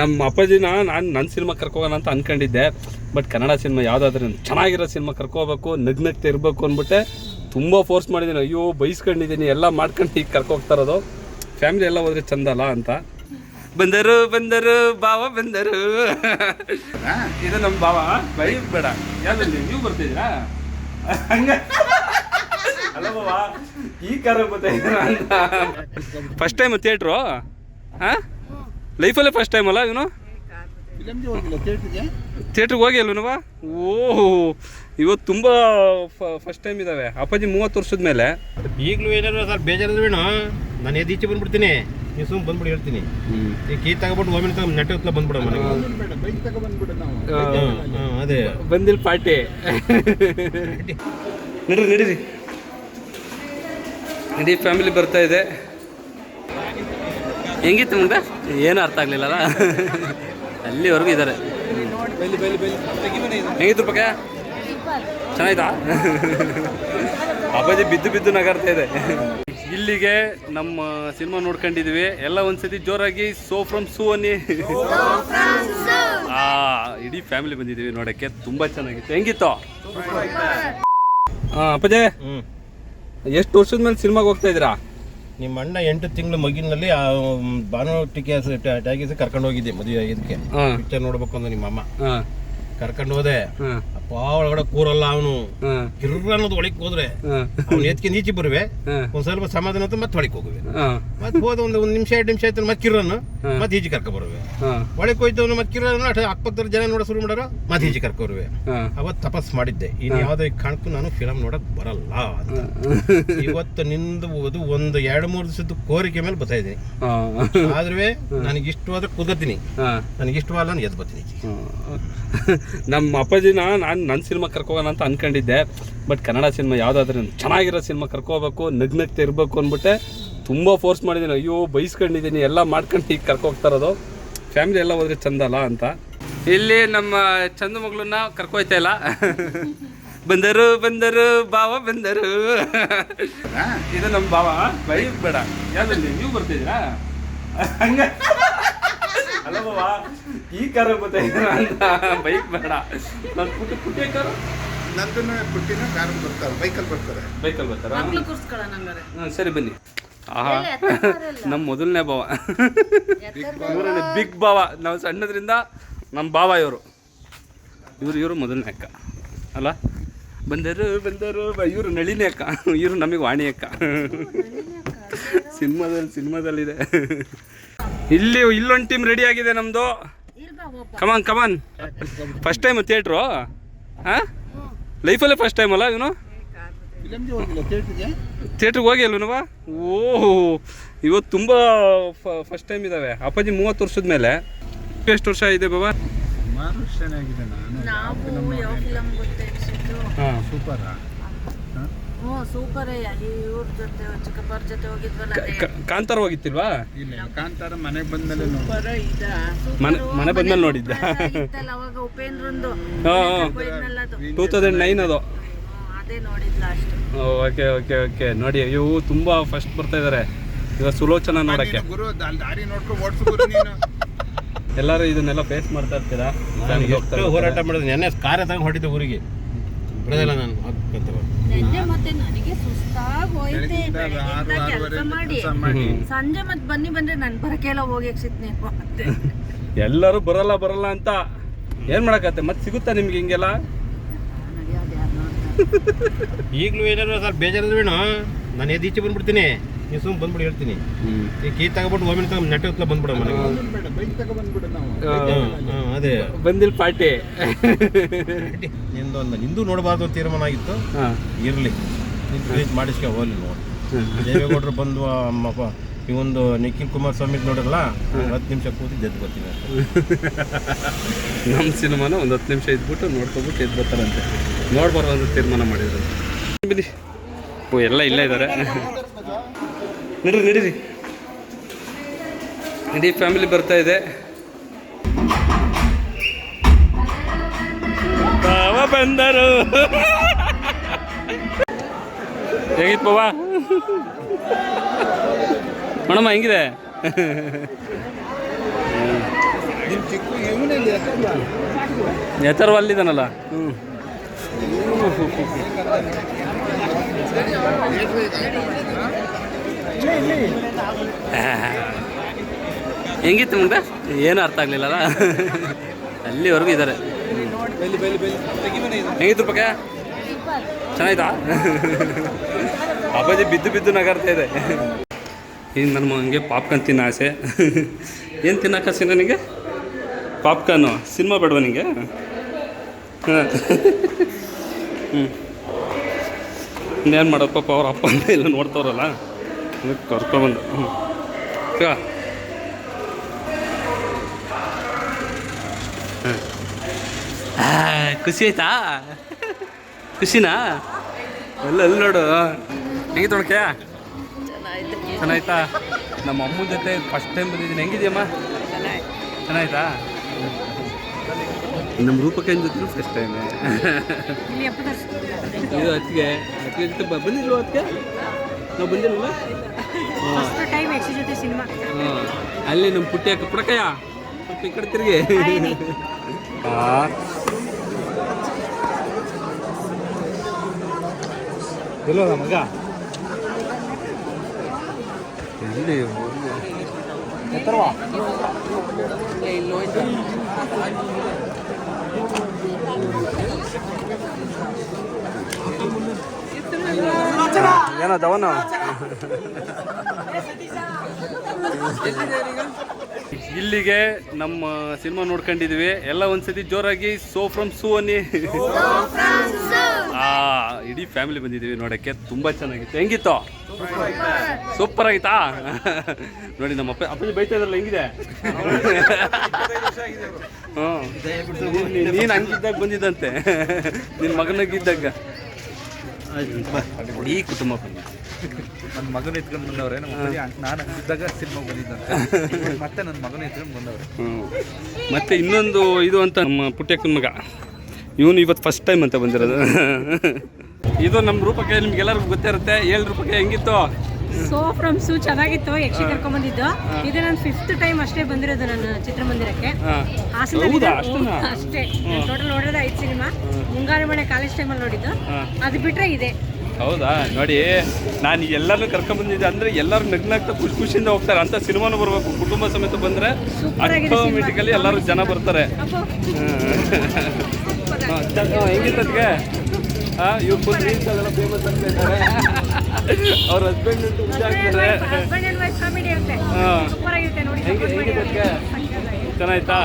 ನಮ್ಮ ಅಪ್ಪಾಜಿನ ನಾನು ನನ್ನ ಸಿನಿಮಾ ಕರ್ಕೋಗೋಣ ಅಂತ ಅನ್ಕೊಂಡಿದ್ದೆ. ಬಟ್ ಕನ್ನಡ ಸಿನಿಮಾ ಯಾವುದಾದ್ರೂ ಚೆನ್ನಾಗಿರೋ ಸಿನಿಮಾ ಕರ್ಕೋಬೇಕು ನಗ್ನಗ್ತೆ ಇರಬೇಕು ಅಂದ್ಬಿಟ್ಟೆ ತುಂಬ ಫೋರ್ಸ್ ಮಾಡಿದ್ದೀನಿ. ಅಯ್ಯೋ, ಬೈಸ್ಕೊಂಡಿದ್ದೀನಿ, ಎಲ್ಲ ಮಾಡ್ಕೊಂಡು ಈಗ ಕರ್ಕೋಗ್ತಾ ಇರೋದು. ಫ್ಯಾಮಿಲಿ ಎಲ್ಲ ಹೋದ್ರೆ ಚಂದಲ್ಲ ಅಂತ. ಬಂದರು ಬಂದರು ಬಾವ ಬಂದರು. ಇದು ನಮ್ಮ ಬಾವ ಬೈ, ಬೇಡ. ಯಾವ್ದಲ್ಲಿ ನೀವು? ಬರ್ತಿದ್ದೀರಾ ಹಂಗ. ಅಲ್ಲ ಬಾವ ಈ ಕಾರ ಬರ್ತಾ ಅಂತ. ಫಸ್ಟ್ ಟೈಮ್ ಥಿಯೇಟ್ರು ಹಾಂ? ಲೈಫಲ್ಲೇ ಫಸ್ಟ್ ಟೈಮ್ ಅಲ್ಲ ಇವನು? ಥಿಯೇಟ್ರಿಗೆ ಹೋಗಿ ಅಲ್ವನವ ಓಹ್ ಇವತ್ತು ತುಂಬ ಫಸ್ಟ್ ಟೈಮ್ ಇದ್ದಾವೆ ಅಪ್ಪಾಜಿ ಮೂವತ್ತು ವರ್ಷದ ಮೇಲೆ. ಈಗಲೂ ಏನಾದ್ರು ಸರ್ ಬೇಜಾರು ಬೇಡ ನಾನು ಎದ್ದು ಈಚೆ ಬಂದ್ಬಿಡ್ತೀನಿ. ನೀವು ಸುಮ್ಮನೆ ಬಂದ್ಬಿಡಿ ಹೇಳ್ತೀನಿ. ಈ ಕೀ ತಗೊಬಿಟ್ಟು ಹೋಮಿನ ತಗೊಂಡು ನೆಟ್ಟ ಹೊತ್ಲ ಬಂದ್ಬಿಡೋ ಮನೆಗೆ. ಅದೇ. ಬಂದಿಲ್ಲ ಪಾರ್ಟಿ. ನಡೀರಿ ನಡೀರಿ ಇಡೀ ಫ್ಯಾಮಿಲಿ ಬರ್ತಾ ಇದೆ. ಹೆಂಗಿತ್ತು ಮುಂದೆ? ಏನು ಅರ್ಥ ಆಗ್ಲಿಲ್ಲಲ್ಲ ಅಲ್ಲಿವರೆಗೂ ಇದ್ದಾರೆ. ಹೆಂಗಿತ್ತು ಪಕ್ಕ ಚೆನ್ನಾಯ್ತಾ ಅಪ್ಪಾಜಿ ಬಿದ್ದು ಬಿದ್ದು ನಗರ್ತಾ ಇದೆ. ಇಲ್ಲಿಗೆ ನಮ್ಮ ಸಿನಿಮಾ ನೋಡ್ಕೊಂಡಿದ್ವಿ. ಎಲ್ಲ ಒಂದ್ಸತಿ ಜೋರಾಗಿ ಸೋ ಫ್ರಮ್ ಸೂ ಅನ್ನಿ. ಆ ಇಡೀ ಫ್ಯಾಮಿಲಿ ಬಂದಿದ್ದೀವಿ ನೋಡಕ್ಕೆ. ತುಂಬಾ ಚೆನ್ನಾಗಿತ್ತು. ಹೆಂಗಿತ್ತು? ಹಾಂ ಅಪ್ಪಾಜಿ ಎಷ್ಟು ವರ್ಷದ ಮೇಲೆ ಸಿನಿಮಾಗೆ ಹೋಗ್ತಾ ಇದ್ದೀರಾ? ನಿಮ್ಮ ಅಣ್ಣ ಎಂಟು ತಿಂಗಳು ಮಗಿನಲ್ಲಿ ಆ ಭಾನು ಟಿಕೆ ಟ್ಯಾಗಿಸ್ ಕರ್ಕೊಂಡು ಹೋಗಿದ್ದೆ ಮದುವೆ ಇದಕ್ಕೆ ಪಿಕ್ಚರ್ ನೋಡ್ಬೇಕು ಅಂದ್ರೆ ನಿಮ್ಮ ಅಮ್ಮ. ಕರ್ಕೊಂಡು ಹೋದೆ. ಅಪ್ಪ ಒಳಗಡೆ ಕೂರಲ್ಲ ಅವನು. ಕಿರು ಕಿರ್ರ ಅನ್ನೋದು ಒಳಕ್ ಹೋದ್ರೆ ಅವ್ನು ಎತ್ಕೆ ನೀಚಿ ಬರುವೆ. ಒಂದ್ ಸ್ವಲ್ಪ ಸಮಾಧಾನ ಮತ್ತೆ ಒಳಕ್ ಹೋಗುವೆ. ಮತ್ತೆ ಹೋದ ಒಂದು ಒಂದು ನಿಮಿಷ ಎರಡು ನಿಮಿಷ ಆಯ್ತು ಮತ್ತೆ ಕಿರನ್ನು. ಮತ್ತೆ ಈಜಿ ಕರ್ಕೊ ಬರುವೆ. ಒಳಗೆ ಹೋಯ್ತವನು ಮತ್ತೆ ಕಿರನ್ನು ಅಷ್ಟು ಅಕ್ಕಪಕ್ಕದ ಜನ ನೋಡ ಶುರು ಮಾಡೋರು ಮತ್ತೆ ಈಜಿ ಕರ್ಕೊ ಬರುವೆ. ಅವತ್ ಅವತ್ತು ತಪಸ್ ಮಾಡಿದ್ದೆ. ಇನ್ನು ಯಾವುದೇ ಕಾರಣಕ್ಕೂ ನಾನು ಫಿಲಮ್ ನೋಡಕ್ ಬರಲ್ಲ ಅಂತ. ಇವತ್ತು ನಿಂದು ಅದು ಒಂದು ಎರಡು ಮೂರು ದಿವಸದ ಕೋರಿಕೆ ಮೇಲೆ ಬರ್ತಾ ಇದ್ದೀನಿ. ಆದ್ರೆ ನನಗೆ ಇಷ್ಟವಾದ ಕುದತೀನಿ ನನಗೆ ಇಷ್ಟವಾದ ನಾನು ಎದ್ದು ಬರ್ತೀನಿ. ನಮ್ಮ ಅಪ್ಪಾಜಿನ ನಾನು ನನ್ನ ಸಿನಿಮಾ ಕರ್ಕೋಗೋಣ ಅಂತ ಅನ್ಕೊಂಡಿದ್ದೆ. ಬಟ್ ಕನ್ನಡ ಸಿನಿಮಾ ಯಾವುದಾದ್ರೂ ಚೆನ್ನಾಗಿರೋ ಸಿನಿಮಾ ಕರ್ಕೋಬೇಕು ನಗ್ ನಗ್ತಾ ಇರಬೇಕು ಅಂದ್ಬಿಟ್ಟೆ ತುಂಬ ಫೋರ್ಸ್ ಮಾಡಿದ್ದೀನಿ. ಅಯ್ಯೋ ಬೈಸ್ಕೊಂಡಿದ್ದೀನಿ ಎಲ್ಲ ಮಾಡ್ಕೊಂಡು ಹೀಗೆ ಕರ್ಕೋಗ್ತಾ ಇರೋದು. ಫ್ಯಾಮಿಲಿ ಎಲ್ಲ ಹೋದ್ರೆ ಚಂದಲ್ಲ ಅಂತ. ಇಲ್ಲಿ ನಮ್ಮ ಚಂದ ಮಗಳನ್ನ ಕರ್ಕೋಯ್ತಾ ಇಲ್ಲ. ಬಂದರು ಬಂದರು ಬಾವ ಬಂದರು. ಇದು ನಮ್ಮ ಬಾವ ಬೈ ಬೇಡ. ಯಾವ್ದಲ್ಲಿ ನೀವು ಬರ್ತಿದ್ದೀರಾ ಹಂಗ. ಅಲ್ಲ ಬಾವ ಈ ಕಾರ ಗೊತ್ತಾಯ್ತು ಅಂತ. ಬೈಕ್ ಬೇಡ. ನಾನು ಪುಟ್ಟ ಪುಟ್ಟೆ ಕಾರು ನಂದನ್ನು ಪುಟ್ಟಿನ ಕಾರ್ ಬರ್ತಾರೆ ಬೈಕಲ್ಲಿ ಬರ್ತಾರೆ. ಬೈಕಲ್ಲಿ ಬರ್ತಾರಾ? ಸರಿ ಬನ್ನಿ. ಆಹಾ. ನಮ್ಮ ಮೊದಲನೇ ಭಾವ. ಇವರೇ ಬಿಗ್ ಭಾವ. ನಾವು ಸಣ್ಣದ್ರಿಂದ ನಮ್ಮ ಭಾವ ಇವರು. ಇವರು ಇವರು ಮೊದಲನೇ ಅಕ್ಕ. ಅಲ್ಲ? ಬಂದರು ಬಂದರು ಇವರು ನಳಿನೇ ಅಕ್ಕ. ಇವರು ನಮಗೆ ವಾಣಿ ಅಕ್ಕ. ಸಿನಿಮಾದಲ್ಲಿ ಸಿನಿಮಾದಲ್ಲಿದೆ. ಇಲ್ಲಿ ಇಲ್ಲೊಂದು ಟೀಮ್ ರೆಡಿ ಆಗಿದೆ ನಮ್ಮದು come on come on first time theatre ಹಾಂ? ಲೈಫಲ್ಲೇ ಫಸ್ಟ್ ಟೈಮ್ ಅಲ್ಲ ಇವನು? ಥಿಯೇಟ್ರಿಗೆ ಹೋಗಿ ಅಲ್ವನವ ಓಹ್ ಇವತ್ತು ತುಂಬ ಫಸ್ಟ್ ಟೈಮ್ ಇದ್ದಾವೆ ಅಪ್ಪಾಜಿ ಮೂವತ್ತು ವರ್ಷದ ಮೇಲೆ. ಎಷ್ಟು ವರ್ಷ ಇದೆ ಬಾಬಾ? ಕಾಂತಾರ ಹೋಗಿತ್ತಿಲ್ವಾ? ಇಲ್ಲ ಕಾಂತಾರ ಮನೆಗೆ ಬಂದ್ಮೇಲೆ ನೋಡಿ ಸೂಪರ್ ಇದ. ಮನೆ ಮನೆ ಬಂದ್ಮೇಲೆ ನೋಡಿದ್ದ. ಟೂ ತೌಸಂಡ್ ನೈನ್ ಅದು. ಓಕೆ ಓಕೆ ಓಕೆ ನೋಡಿ ಇವು ತುಂಬಾ ಫಸ್ಟ್ ಬರ್ತಾ ಇದಾರೆ. ಇವಾಗ ಸುಲೋಚನ ನೋಡಕ್ಕೆ. ಗುರು ಅಲ್ಲಿ ದಾರಿ ನೋಡ್ಕೊಂಡು ಓಡಿಸು ಗುರು ನೀನು. ಎಲ್ಲರೂ ಇದನ್ನೆಲ್ಲ ಫೇಸ್ ಮಾಡ್ತಾ ಇರ್ತೀರಾ? ಎಷ್ಟು ಹೋರಾಟ ಮಾಡಿದ್ರು ನೆನ್ನೆ ಕಾರ ತಗೊಂಡು ಹೊಡಿದ್ದೆ ಊರಿಗೆ ಬಿಡೋದಿಲ್ಲ ನಾನು ಹಾಕ್ಕೊಂತ ನೆನ್ನೆ ಮತ್ತೆ ನನಗೆ ಸುಸ್ತಾಗಿ ಹೋಯ್ತೆ ಬೆಳಗ್ಗಿಂದ ಆರು ಬೆಳಗ್ಗಿಂದ ಆರೂವರೆ ಕೆಲಸ ಮಾಡಿ. ಸಂಜೆ ಮತ್ತೆ ಬನ್ನಿ ಬಂದ್ರೆ ನನ್ ಬರಕೆಲ್ಲ ಹೋಗಿ ಎಲ್ಲರೂ ಬರಲ್ಲ ಬರಲ್ಲ ಅಂತ. ಏನ್ ಮಾಡಕತ್ತೆ ಮತ್ತೆ ಸಿಗುತ್ತಾ ನಿಮ್ಗೆ ಹಿಂಗೆಲ್ಲ? ಈಗಲೂ ಏನಾದ್ರು ಸರ್ ಬೇಜಾರದ ಬೇಡ. ನಾನು ಎದ್ದು ಈಚೆ ಬಂದ್ಬಿಡ್ತೀನಿ. ನೀವು ಸುಮ್ಮನೆ ಬಂದ್ಬಿಡಿ ಹೇಳ್ತೀನಿ. ಈ ಕೀ ತಗೊಬಿಟ್ಟು ಒಮ್ಮೆ ತಗೊಂಡು ನೆಟ್ಟ ಹೊತ್ಲ ಬಂದ್ಬಿಡ ಮನೆಗೆ ಅದೇ. ಬಂದಿಲ್ಲ ಪಾರ್ಟಿ. ನಿಂದು ಒಂದು ನಿಂದು ನೋಡಬಾರ್ದು ಅಂತ ತೀರ್ಮಾನ ಆಗಿತ್ತು. ಇರಲಿ. ನಿಂತು ಮಾಡಿಸ್ಕೆ ಹೋಗ್ಲಿ ನೋಡಿ. ದೇವೇಗೌಡರು ಬಂದು ಅಮ್ಮಪ್ಪ ಈ ಒಂದು ನಿಖಿಲ್ ಕುಮಾರಸ್ವಾಮಿ ನೋಡಿರಲ್ಲ ಹತ್ತು ನಿಮಿಷ ಕೂತು ಗೆದ್ದು ಬರ್ತೀನಿ ನಮ್ಮ ಸಿನಿಮಾನ ಒಂದು ಹತ್ತು ನಿಮಿಷ ಇದ್ಬಿಟ್ಟು ನೋಡ್ಕೊಬಿಟ್ಟು ಎದ್ದು ಬರ್ತಾರಂತೆ. ನೋಡ್ಬಾರ್ದು ಅಂತ ತೀರ್ಮಾನ ಮಾಡಿದ್ರು. ಬಿಡಿ. ಓ ಎಲ್ಲ ಇಲ್ಲೇ ಇದ್ದಾರೆ ನಡೀರಿ ನಡೀರಿ. ಇಡೀ ಫ್ಯಾಮಿಲಿ ಬರ್ತಾ ಇದೆ. ಬಂದರು. ಹೇಗಿತ್ತು ಬಾಬಾ ಮೇಡಮ್ಮ ಹೆಂಗಿದೆ? ಎತ್ತರವಲ್ಲಿದ್ದಾನಲ್ಲ? ಹ್ಞೂ ಹೆಂಗಿತ್ತು ಮುಂದೆ ಏನು ಅರ್ಥ ಆಗ್ಲಿಲ್ಲಲ್ಲ ಅಲ್ಲಿವರೆಗೂ ಇದ್ದಾರೆ. ಹೆಂಗಿತ್ತು ಪಕ್ಕ ಚೆನ್ನಾಯ್ತಾ ಅಪ್ಪಾಜಿ ಬಿದ್ದು ಬಿದ್ದು ನಗರ್ತಾ ಇದೆ. ಈಗ ನನ್ನ ಮಗನಿಗೆ ಪಾಪ್ಕಾರ್ನ್ ತಿನ್ನೋ ಆಸೆ. ಏನು ತಿನ್ನಕ್ಕ ಆಸೆ ನನಗೆ ಪಾಪ್ಕಾರ್ನು? ಸಿನಿಮಾ ಬೇಡವಾ ನಿಂಗೆ? ಹಾಂ ಹ್ಞೂ ಇನ್ನೇನು ಮಾಡೋದು? ಪಾಪ ಅವ್ರ ಅಪ್ಪ ಅಂತ ಎಲ್ಲ ನೋಡ್ತಾವ್ರಲ್ಲ. ಅದಕ್ಕೆ ಕರ್ಕೊಬಂದು. ಹ್ಞೂ ಈಗ ಖುಷಿ ಆಯ್ತಾ? ಖುಷಿನಾ? ಎಲ್ಲ ಎಲ್ಲಿ ನೋಡು. ಹೆಂಗೆ ನೋಡಕ್ಕೆ? ಚೆನ್ನಾಯ್ತಾ ನಮ್ಮ ಅಮ್ಮನ ಜೊತೆ ಫಸ್ಟ್ ಟೈಮ್ ಬಂದಿದ್ದೀನಿ. ಹೆಂಗಿದೆಯಮ್ಮ? ಚೆನ್ನಾಯ್ತಾ ನಮ್ಮ ರೂಪಕ್ಕೆ ಜೊತೆ ಫಸ್ಟ್. ಟೈಮ್ ಇದು ಅತ್ತಿಗೆ ಅತ್ತಿಗೆ ಜೊತೆ ಬಂದಿಲ್ವ ಅದಕ್ಕೆ ನಾವು ಬಂದಿಲ್ವ? ಫಸ್ಟ್ ಟೈಮ್ ಯಕ್ಷಿ ಜೊತೆ ಸಿನಿಮಾ ಹಾಂ. ಅಲ್ಲಿ ನಮ್ಮ ಪುಟ್ಟಿ ಹಾಕ ಪುಡಕಯ್ಯ? ಸ್ವಲ್ಪ ಈ ಕಡೆ ತಿರುಗಿ. ಎಲ್ಲೋ ಮಗ? ಎಲ್ಲಿ ಏನೋ ದವನ? ಇಲ್ಲಿಗೆ ನಮ್ಮ ಸಿನಿಮಾ ನೋಡ್ಕೊಂಡಿದ್ವಿ. ಎಲ್ಲ ಒಂದ್ಸತಿ ಜೋರಾಗಿ ಸೋ ಫ್ರಮ್ ಸೂ ಅನ್ನಿ. ಆ, ಇಡೀ ಫ್ಯಾಮಿಲಿ ಬಂದಿದ್ದೀವಿ ನೋಡೋಕ್ಕೆ. ತುಂಬಾ ಚೆನ್ನಾಗಿತ್ತು. ಹೆಂಗಿತ್ತು? ಸೂಪರ್ ಆಗಿತ್ತಾ? ನೋಡಿ ನಮ್ಮ ಅಪ್ಪ ಅಪ್ಪಾಜಿ ಬೈತಾ ಇದ್ರಲ್ಲ ಹೆಂಗಿದೆ? ಹ್ಞೂ ನೀನು ಹಂಗಿದ್ದಾಗ ಬಂದಿದ್ದಂತೆ. ನಿನ್ನ ಮಗನಾಗಿದ್ದಾಗ. ಈ ಕುಟುಂಬ ಬಂದಿದೆ ನನ್ನ ಮಗನ ಎತ್ಕೊಂಡು ಬಂದವ್ರೆ ನಮ್ಮ ನಾನು ಹಂಗಿದ್ದಾಗ ಸಿನಿಮಾ ಬಂದಿದ್ದಂತೆ ಮತ್ತೆ ನನ್ನ ಮಗನ ಎತ್ಕೊಂಡು ಬಂದವ್ರೆ. ಮತ್ತೆ ಇನ್ನೊಂದು ಇದು ಅಂತ ನಮ್ಮ ಪುಟ್ಯಕ್ಕನ ಮಗ. ಇವನು ಇವತ್ತು ಫಸ್ಟ್ ಟೈಮ್ ಅಂತ ಬಂದಿರೋದು. ಇದು ನಮ್ಮ ರೂಪಕ್ಕೆ ನಿಮ್ಗೆಲ್ಲರಿಗೂ ಗೊತ್ತಿರುತ್ತೆ. ಏಳು ರೂಪಕ್ಕೆ ಹೆಂಗಿತ್ತು? ಸೋ ಫ್ರಮ್ ಸೂ ಚೆನ್ನಾಗಿತ್ತು. ಯಕ್ಷಿ ಕರ್ಕೊಂಡ್ ಬಂದಿದ್ದು ಇದು ನಾನು ಫಿಫ್ತ್ ಟೈಮ್ ಅಷ್ಟೇ ಬಂದಿರೋದು ನನ್ನ ಚಿತ್ರಮಂದಿರಕ್ಕೆ. ಹಾಸನದಲ್ಲಿ ಅಷ್ಟೇ. ಟೋಟಲ್ ನೋಡಿರೋದು ಐದು ಸಿನಿಮಾ ಮುಂಗಾರು ಮಳೆ ಕಾಲೇಜ್ ಟೈಮಲ್ಲಿ ನೋಡಿದ್ದು. ಅದು ಬಿಟ್ರೆ ಇದೆ. ಹೌದಾ? ನೋಡಿ ನಾನು ಎಲ್ಲರನ್ನೂ ಕರ್ಕೊಂಡ್ಬಂದಿದ್ದೆ ಅಂದರೆ ಎಲ್ಲರೂ ನಗ್ನಾಗ್ತಾ ಖುಷಿ ಖುಷಿಯಿಂದ ಹೋಗ್ತಾರೆ. ಅಂತ ಸಿನಿಮಾನು ಬರಬೇಕು. ಕುಟುಂಬ ಸಮೇತ ಬಂದರೆ. ಆಟೋಮೆಟಿಕಲಿ ಎಲ್ಲರೂ ಜನ ಬರ್ತಾರೆ. ಅಪ್ಪೋ ಹೆಂಗಿತ್ತದ್ಗೆ ಹಾಂ ಇವ್ರು ಫುಲ್ ರೀಲ್ಸ್ ಅಲ್ಲೆಲ್ಲ ಫೇಮಸ್ ಆಗ್ತಾ ಇದ್ದಾರೆ. ಅವ್ರ ಹಸ್ಬೆಂಡ್ ಅಂತ ಹೆಂಗೆ ಹೆಂಗಿದೆ ಚೆನ್ನಾಯ್ತಾ?